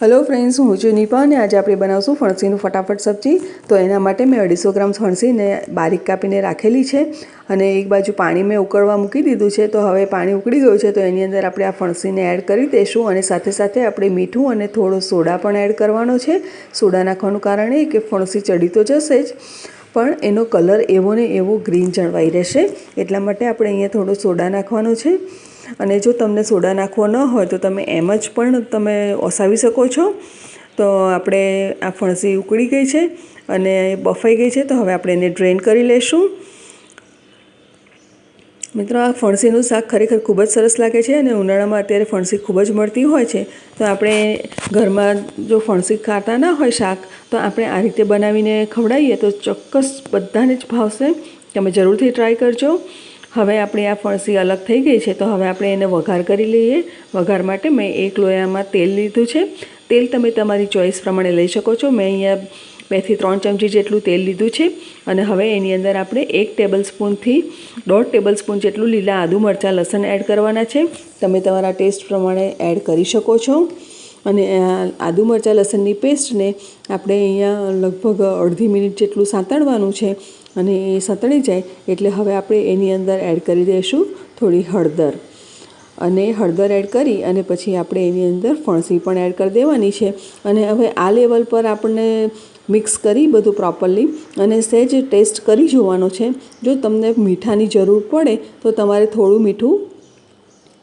Hello friends હું છું Nipah અને આજે આપણે બનાવશું ફણસીનું ફટાફટ સબ્જી. તો એના માટે મેં અઢીસો ગ્રામ ફણસીને બારીક કાપીને રાખેલી છે અને એક બાજુ પાણી મેં ઉકળવા મૂકી દીધું છે. તો હવે પાણી ઉકળી ગયું છે તો એની અંદર આપણે આ ફણસીને એડ કરી દઈશું અને સાથે સાથે આપણે મીઠું અને થોડો સોડા પણ એડ કરવાનો છે. સોડા નાખવાનું કારણ એ કે ફણસી ચડી તો જશે જ, પણ એનો કલર એવો ને એવો ગ્રીન જળવાઈ રહેશે. એટલા માટે આપણે અહીંયા થોડો સોડા નાખવાનો છે. અને જો તમને સોડા નાખવો ન હોય તો તમે એમ જ પણ તમે ઓસાવી શકો છો. તો આપણે આ ફણસી ઉકળી ગઈ છે અને બફાઈ ગઈ છે તો હવે આપણે એને ડ્રેન કરી લઈશું મિત્રો, આ ફણસીનું શાક ખરેખર ખૂબ જ સરસ લાગે છે અને ઉનાળામાં અત્યારે ફણસી ખૂબ જ મળતી હોય છે. તો આપણે ઘરમાં જો ફણસી ખાતા ના હોય શાક, તો આપણે આ રીતે બનાવીને ખવડાવીએ તો ચોક્કસ બધાને જ ભાવશે. તમે જરૂરથી ટ્રાય કરજો. હવે આપણી આ ફણસી અલગ થઈ ગઈ છે તો હવે આપણે એને વઘાર કરી લઈએ. વઘાર માટે મેં એક લોયામાં તેલ લીધું છે. તેલ તમે તમારી ચોઈસ પ્રમાણે લઈ શકો છો. મેં અહીંયા બેથી ત્રણ ચમચી જેટલું તેલ લીધું છે અને હવે એની અંદર આપણે એક ટેબલ સ્પૂનથી દોઢ ટેબલ સ્પૂન જેટલું લીલા આદુ મરચાં લસણ એડ કરવાના છે. તમે તમારા ટેસ્ટ પ્રમાણે એડ કરી શકો છો. અને આદુ મરચાં લસણની પેસ્ટને આપણે અહીંયા લગભગ અડધી મિનિટ જેટલું સાંતળવાનું છે અને એ સાંતળી જાય એટલે હવે આપણે એની અંદર એડ કરી દઈશું થોડી હળદર. અને હળદર એડ કરી અને પછી આપણે એની અંદર ફણસી પણ એડ કરી દેવાની છે. અને હવે આ લેવલ પર આપણને મિક્સ કરી બધું પ્રોપરલી અને સહેજ ટેસ્ટ કરી જોવાનો છે. જો તમને મીઠાની જરૂર પડે તો તમારે થોડું મીઠું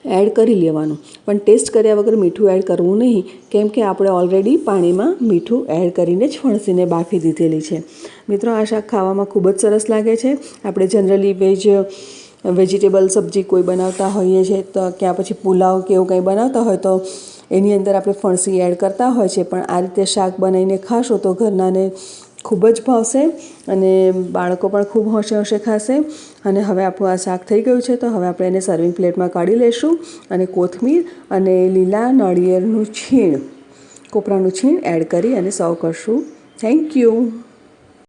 એડ કરી લેવાનું. પણ ટેસ્ટ કર્યા વગર મીઠું એડ કરવું નહીં, કેમ કે આપણે ઓલરેડી પાણીમાં મીઠું એડ કરીને જ ફણસીને બાફી દીધેલી છે. મિત્રો, આ શાક ખાવામાં ખૂબ જ સરસ લાગે છે. આપણે જનરલી વેજ વેજીટેબલ સબ્જી કોઈ બનાવતા હોઈએ છીએ તો ક્યાં પછી પુલાવ કે એવું કંઈ બનાવતા હોય તો એની અંદર આપણે ફણસી એડ કરતા હોય છે. પણ આ રીતે શાક બનાવીને ખાશો તો ઘરનાને ખૂબ જ ભાવશે અને બાળકો પણ ખૂબ હોંશે હોંશે ખાશે. અને હવે આપણું આ શાક થઈ ગયું છે, તો હવે આપણે એને સર્વિંગ પ્લેટમાં કાઢી લઈશું. અને કોથમીર અને લીલા નાળિયેરનું છીણ, કોપરાનું છીણ એડ કરી અને સર્વ કરશું. Thank you